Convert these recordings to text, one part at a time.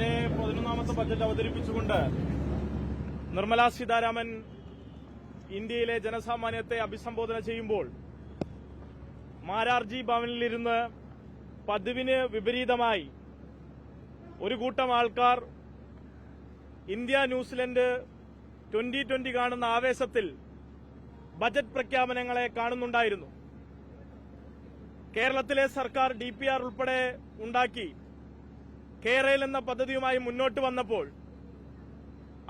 തന്റെ പതിനൊന്നാമത്തെ ബജറ്റ് അവതരിപ്പിച്ചുകൊണ്ട് നിർമ്മലാ സീതാരാമൻ ഇന്ത്യയിലെ ജനസാമാന്യത്തെ അഭിസംബോധന ചെയ്യുമ്പോൾ മാരാർജി ഭവനിലിരുന്ന് പതിവിന് വിപരീതമായി ഒരു കൂട്ടം ആൾക്കാർ ഇന്ത്യ ന്യൂസിലൻഡ് ട്വന്റി ട്വന്റി കാണുന്ന ആവേശത്തിൽ ബജറ്റ് പ്രഖ്യാപനങ്ങളെ കാണുന്നുണ്ടായിരുന്നു. കേരളത്തിലെ സർക്കാർ ഡി ഉൾപ്പെടെ ഉണ്ടാക്കി കേരയിൽ എന്ന പദ്ധതിയുമായി മുന്നോട്ട് വന്നപ്പോൾ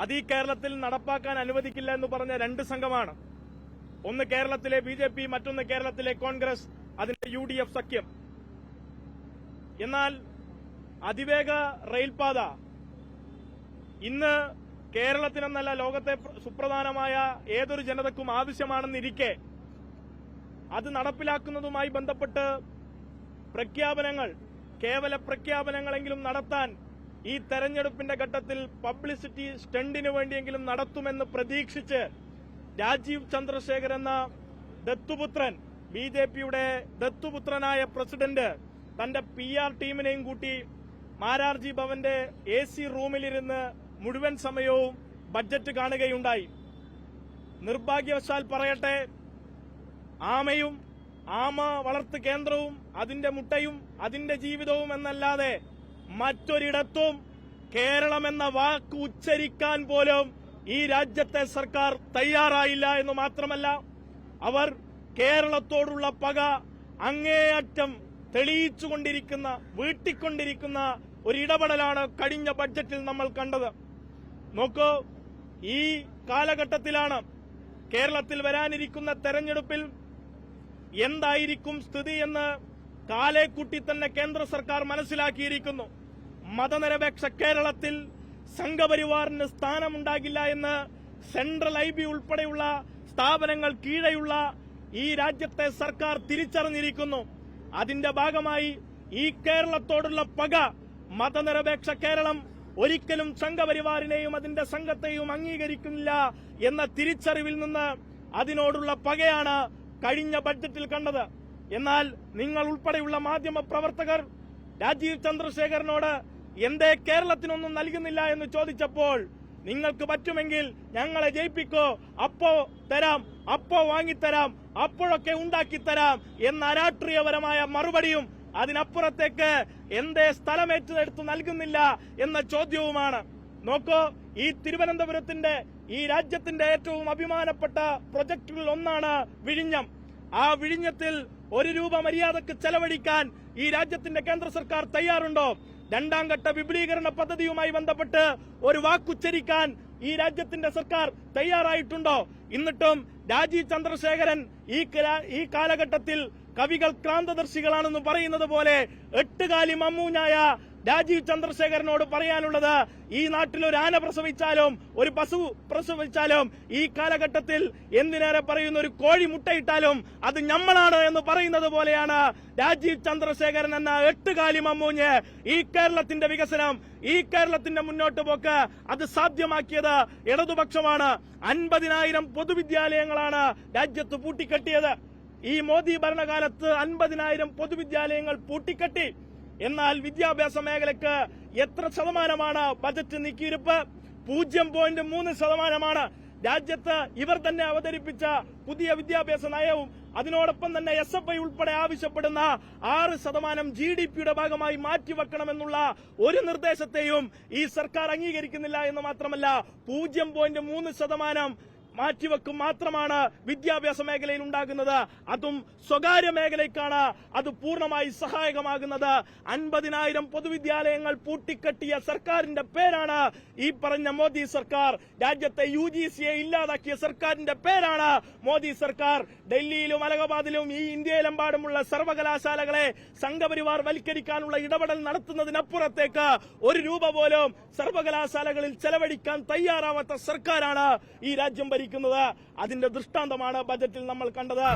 അത് ഈ കേരളത്തിൽ നടപ്പാക്കാൻ അനുവദിക്കില്ല എന്ന് പറഞ്ഞ രണ്ട് സംഘമാണ്. ഒന്ന് കേരളത്തിലെ ബി മറ്റൊന്ന് കേരളത്തിലെ കോൺഗ്രസ് അതിന്റെ യു സഖ്യം. എന്നാൽ അതിവേഗ റെയിൽപാത ഇന്ന് കേരളത്തിനെന്നല്ല ലോകത്തെ സുപ്രധാനമായ ഏതൊരു ജനതക്കും ആവശ്യമാണെന്നിരിക്കെ അത് നടപ്പിലാക്കുന്നതുമായി ബന്ധപ്പെട്ട് പ്രഖ്യാപനങ്ങൾ കേവല പ്രഖ്യാപനങ്ങളെങ്കിലും നടത്താൻ ഈ തെരഞ്ഞെടുപ്പിന്റെ ഘട്ടത്തിൽ പബ്ലിസിറ്റി സ്റ്റണ്ടിന് വേണ്ടിയെങ്കിലും നടത്തുമെന്ന് പ്രതീക്ഷിച്ച് രാജീവ് ചന്ദ്രശേഖർ എന്ന ദത്തുപുത്രൻ ബി ജെ പിയുടെ ദത്തുപുത്രനായ പ്രസിഡന്റ് തന്റെ പി ആർ ടീമിനെയും കൂട്ടി മാരാർജി ഭവന്റെ എ സി റൂമിലിരുന്ന് മുഴുവൻ സമയവും ബഡ്ജറ്റ് കാണുകയുണ്ടായി. നിർഭാഗ്യവശാൽ പറയട്ടെ ആമയും ആമ വളർത്ത് കേന്ദ്രവും അതിന്റെ മുട്ടയും അതിന്റെ ജീവിതവും എന്നല്ലാതെ മറ്റൊരിടത്തും കേരളം എന്ന വാക്ക് ഉച്ചരിക്കാൻ പോലും ഈ രാജ്യത്തെ സർക്കാർ തയ്യാറായില്ല എന്ന് മാത്രമല്ല അവർ കേരളത്തോടുള്ള പക അങ്ങേയറ്റം തെളിയിച്ചുകൊണ്ടിരിക്കുന്ന വീട്ടിക്കൊണ്ടിരിക്കുന്ന ഒരു ഇടപെടലാണ് കഴിഞ്ഞ ബഡ്ജറ്റിൽ നമ്മൾ കണ്ടത്. നോക്കൂ ഈ കാലഘട്ടത്തിലാണ് കേരളത്തിൽ വരാനിരിക്കുന്ന തെരഞ്ഞെടുപ്പിൽ എന്തായിരിക്കും സ്ഥിതി എന്ന് കാലേക്കുട്ടി തന്നെ കേന്ദ്ര സർക്കാർ മനസ്സിലാക്കിയിരിക്കുന്നു. മതനിരപേക്ഷ കേരളത്തിൽ സംഘപരിവാറിന് സ്ഥാനമുണ്ടാകില്ല എന്ന് സെൻട്രൽ ഐ ബി ഉൾപ്പെടെയുള്ള സ്ഥാപനങ്ങൾ കീഴെയുള്ള ഈ രാജ്യത്തെ സർക്കാർ തിരിച്ചറിഞ്ഞിരിക്കുന്നു. അതിന്റെ ഭാഗമായി ഈ കേരളത്തോടുള്ള പക മതനിരപേക്ഷ കേരളം ഒരിക്കലും സംഘപരിവാറിനെയും അതിന്റെ സംഘത്തെയും അംഗീകരിക്കുന്നില്ല എന്ന തിരിച്ചറിവിൽ നിന്ന് അതിനോടുള്ള പകയാണ് കഴിഞ്ഞ ബഡ്ജറ്റിൽ കണ്ടത്. എന്നാൽ നിങ്ങൾ ഉൾപ്പെടെയുള്ള മാധ്യമ പ്രവർത്തകർ രാജീവ് ചന്ദ്രശേഖരനോട് എന്തേ കേരളത്തിനൊന്നും നൽകുന്നില്ല എന്ന് ചോദിച്ചപ്പോൾ നിങ്ങൾക്ക് പറ്റുമെങ്കിൽ ഞങ്ങളെ ജയിപ്പിക്കോ. അപ്പോ തരാം അപ്പോ വാങ്ങിത്തരാം അപ്പോഴൊക്കെ ഉണ്ടാക്കിത്തരാം എന്ന അരാഷ്ട്രീയപരമായ മറുപടിയും അതിനപ്പുറത്തേക്ക് എന്തേ സ്ഥലമേറ്റെടുത്ത് നൽകുന്നില്ല എന്ന ചോദ്യവുമാണ്. നോക്കൂ ഈ തിരുവനന്തപുരത്തിന്റെ ഈ രാജ്യത്തിന്റെ ഏറ്റവും അഭിമാനപ്പെട്ട പ്രൊജക്ടുകളിൽ ഒന്നാണ് വിഴിഞ്ഞം. ആ വിഴിഞ്ഞത്തിൽ ഒരു രൂപ മര്യാദയ്ക്ക് ചെലവഴിക്കാൻ ഈ രാജ്യത്തിന്റെ കേന്ദ്ര സർക്കാർ തയ്യാറുണ്ടോ? രണ്ടാം ഘട്ട വിപുലീകരണ പദ്ധതിയുമായി ബന്ധപ്പെട്ട് ഒരു വാക്കുച്ചരിക്കാൻ ഈ രാജ്യത്തിന്റെ സർക്കാർ തയ്യാറായിട്ടുണ്ടോ? എന്നിട്ടും രാജീവ് ചന്ദ്രശേഖരൻ ഈ ഈ കാലഘട്ടത്തിൽ കവികൾ ക്രാന്തദർശികളാണെന്ന് പറയുന്നത് പോലെ എട്ടുകാലി മമ്മൂഞ്ഞായ രാജീവ് ചന്ദ്രശേഖരനോട് പറയാനുള്ളത് ഈ നാട്ടിൽ ഒരു ആന പ്രസവിച്ചാലും ഒരു പശു പ്രസവിച്ചാലും ഈ കാലഘട്ടത്തിൽ എന്തിനേറെ പറയുന്ന ഒരു കോഴി മുട്ടയിട്ടാലും അത് ഞമ്മളാണ് എന്ന് പറയുന്നത് പോലെയാണ് രാജീവ് ചന്ദ്രശേഖരൻ എന്ന എട്ടുകാലി മമ്മൂഞ്ഞ് ഈ കേരളത്തിന്റെ വികസനം ഈ കേരളത്തിന്റെ മുന്നോട്ട് പോക്ക് അത് സാധ്യമാക്കിയത് ഇടതുപക്ഷമാണ്. അൻപതിനായിരം പൊതുവിദ്യാലയങ്ങളാണ് രാജ്യത്ത് പൂട്ടിക്കെട്ടിയത്. ഈ മോദി ഭരണകാലത്ത് അൻപതിനായിരം പൊതുവിദ്യാലയങ്ങൾ പൂട്ടിക്കെട്ടി. എന്നാൽ വിദ്യാഭ്യാസ മേഖലക്ക് എത്ര ശതമാനമാണ് ബജറ്റ് നീക്കിയിരുപ്പ്? പൂജ്യം പോയിന്റ് മൂന്ന് ശതമാനമാണ്. രാജ്യത്ത് ഇവർ തന്നെ അവതരിപ്പിച്ച പുതിയ വിദ്യാഭ്യാസ നയവും അതിനോടൊപ്പം തന്നെ എസ് എഫ് ഐ ഉൾപ്പെടെ ആവശ്യപ്പെടുന്ന ആറ് ശതമാനം ജി ഡി പിയുടെ ഭാഗമായി മാറ്റിവെക്കണമെന്നുള്ള ഒരു നിർദ്ദേശത്തെയും ഈ സർക്കാർ അംഗീകരിക്കുന്നില്ല എന്ന് മാത്രമല്ല പൂജ്യം പോയിന്റ് മൂന്ന് ശതമാനം മാറ്റിവെക്കും മാത്രമാണ് വിദ്യാഭ്യാസ മേഖലയിൽ ഉണ്ടാകുന്നത്. അതും സ്വകാര്യ മേഖലയ്ക്കാണ് അത് പൂർണമായി സഹായകമാകുന്നത്. അൻപതിനായിരം പൊതുവിദ്യാലയങ്ങൾ പൂട്ടിക്കെട്ടിയ സർക്കാരിന്റെ പേരാണ് ഈ പറഞ്ഞ മോദി സർക്കാർ. രാജ്യത്തെ യു ജി സിയെ ഇല്ലാതാക്കിയ സർക്കാരിന്റെ പേരാണ് മോദി സർക്കാർ. ഡൽഹിയിലും അലഹബാദിലും ഈ ഇന്ത്യയിലെമ്പാടുമുള്ള സർവകലാശാലകളെ സംഘപരിവാർ വൽക്കരിക്കാനുള്ള ഇടപെടൽ നടത്തുന്നതിനപ്പുറത്തേക്ക് ഒരു രൂപ പോലും സർവകലാശാലകളിൽ ചെലവഴിക്കാൻ തയ്യാറാവാത്ത സർക്കാരാണ് ഈ രാജ്യം ഭരിക്കുന്നത്. അതിന്റെ ദൃഷ്ടാന്തമാണ് ബജറ്റിൽ നമ്മൾ കണ്ടത്.